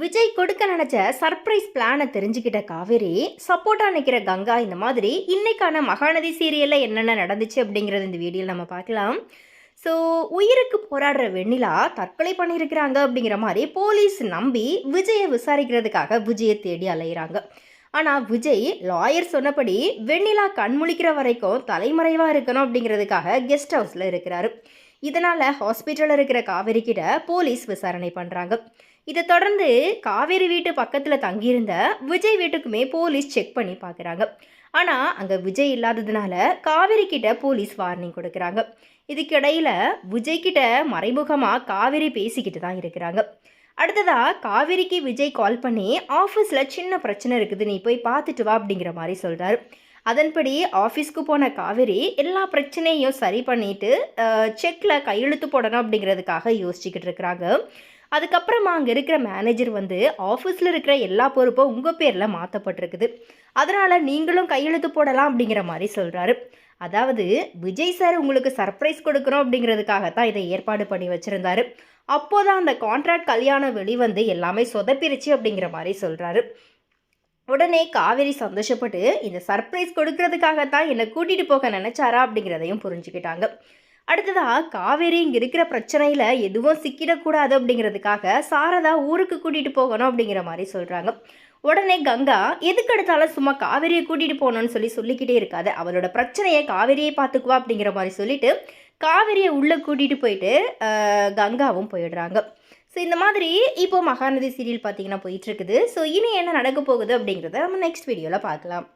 விஜய் கொடுக்க நினைச்ச சர்ப்ரைஸ் பிளானை தெரிஞ்சுக்கிட்ட காவேரி சப்போர்ட்டாக நிற்கிற கங்கா இந்த மாதிரி இன்னைக்கான மகாநதி சீரியலில் என்னென்ன நடந்துச்சு அப்படிங்கிறது இந்த வீடியோவில் நம்ம பார்க்கலாம். ஸோ உயிருக்கு போராடுற வெண்ணிலா தற்கொலை பண்ணியிருக்கிறாங்க அப்படிங்கிற மாதிரி போலீஸ் நம்பி விஜயை விசாரிக்கிறதுக்காக விஜயை தேடி அலையிறாங்க. ஆனால் விஜய் லாயர் சொன்னபடி வெண்ணிலா கண்முழிக்கிற வரைக்கும் தலைமறைவாக இருக்கணும் அப்படிங்கிறதுக்காக கெஸ்ட் ஹவுஸில் இருக்கிறாரு. இதனால் ஹாஸ்பிட்டலில் இருக்கிற காவேரி கிட்ட போலீஸ் விசாரணை பண்ணுறாங்க இதை தொடர்ந்து காவேரி வீட்டு பக்கத்தில் தங்கியிருந்த விஜய் வீட்டுக்குமே போலீஸ் செக் பண்ணி பார்க்குறாங்க ஆனால் அங்கே விஜய் இல்லாததுனால காவேரி கிட்ட போலீஸ் வார்னிங் கொடுக்குறாங்க. இதுக்கிடையில் விஜய் கிட்ட மறைமுகமாக காவேரி பேசிக்கிட்டு தான் இருக்கிறாங்க. அடுத்ததாக காவேரிக்கு விஜய் கால் பண்ணி ஆஃபீஸில் சின்ன பிரச்சனை இருக்குது நீ போய் பார்த்துட்டு வா அப்படிங்கிற மாதிரி சொல்கிறாரு அதன்படி ஆஃபீஸ்க்கு போன காவேரி எல்லா பிரச்சனையும் சரி பண்ணிட்டு செக்கில் கையெழுத்து போடணும் அப்படிங்கிறதுக்காக யோசிச்சுக்கிட்டு இருக்கிறாங்க. அதுக்கப்புறமா அங்கே இருக்கிற மேனேஜர் வந்து ஆஃபீஸில் இருக்கிற எல்லா பொறுப்பும் உங்கள் பேரில் மாற்றப்பட்டிருக்குது அதனால் நீங்களும் கையெழுத்து போடலாம் அப்படிங்கிற மாதிரி சொல்கிறாரு அதாவது விஜய் சார் உங்களுக்கு சர்ப்ரைஸ் கொடுக்கணும் அப்படிங்கிறதுக்காகத்தான் இதை ஏற்பாடு பண்ணி வச்சுருந்தாரு. அப்போதான் அந்த கான்ட்ராக்ட் கல்யாணம் வெளிவந்து எல்லாமே சொதப்பிருச்சு அப்படிங்கிற மாதிரி சொல்கிறாரு உடனே காவேரி சந்தோஷப்பட்டு இந்த சர்ப்ரைஸ் கொடுக்கறதுக்காகத்தான் என்னை கூட்டிகிட்டு போக நினச்சாரா? அப்படிங்கிறதையும் புரிஞ்சுக்கிட்டாங்க. அடுத்ததாக காவேரி இங்கே இருக்கிற பிரச்சனையில் எதுவும் சிக்கிடக்கூடாது அப்படிங்கிறதுக்காக சாரதா ஊருக்கு கூட்டிகிட்டு போகணும் அப்படிங்கிற மாதிரி சொல்கிறாங்க உடனே கங்கா எதுக்கு எடுத்தாலும் சும்மா காவேரியை கூட்டிகிட்டு போகணும்னு சொல்லி சொல்லிக்கிட்டே இருக்காது. அவளோட பிரச்சனையை காவேரியை பார்த்துக்குவா அப்படிங்கிற மாதிரி சொல்லிட்டு காவேரியை உள்ளே கூட்டிகிட்டு போயிட்டு கங்காவும் போயிடுறாங்க. ஸோ இந்த மாதிரி இப்போ மகாநதி சீரியல் பார்த்தீங்கன்னா போயிட்டுருக்குது ஸோ இனி என்ன நடக்க போகுது அப்படிங்கிறத நம்ம நெக்ஸ்ட் வீடியோவில் பார்க்கலாம்.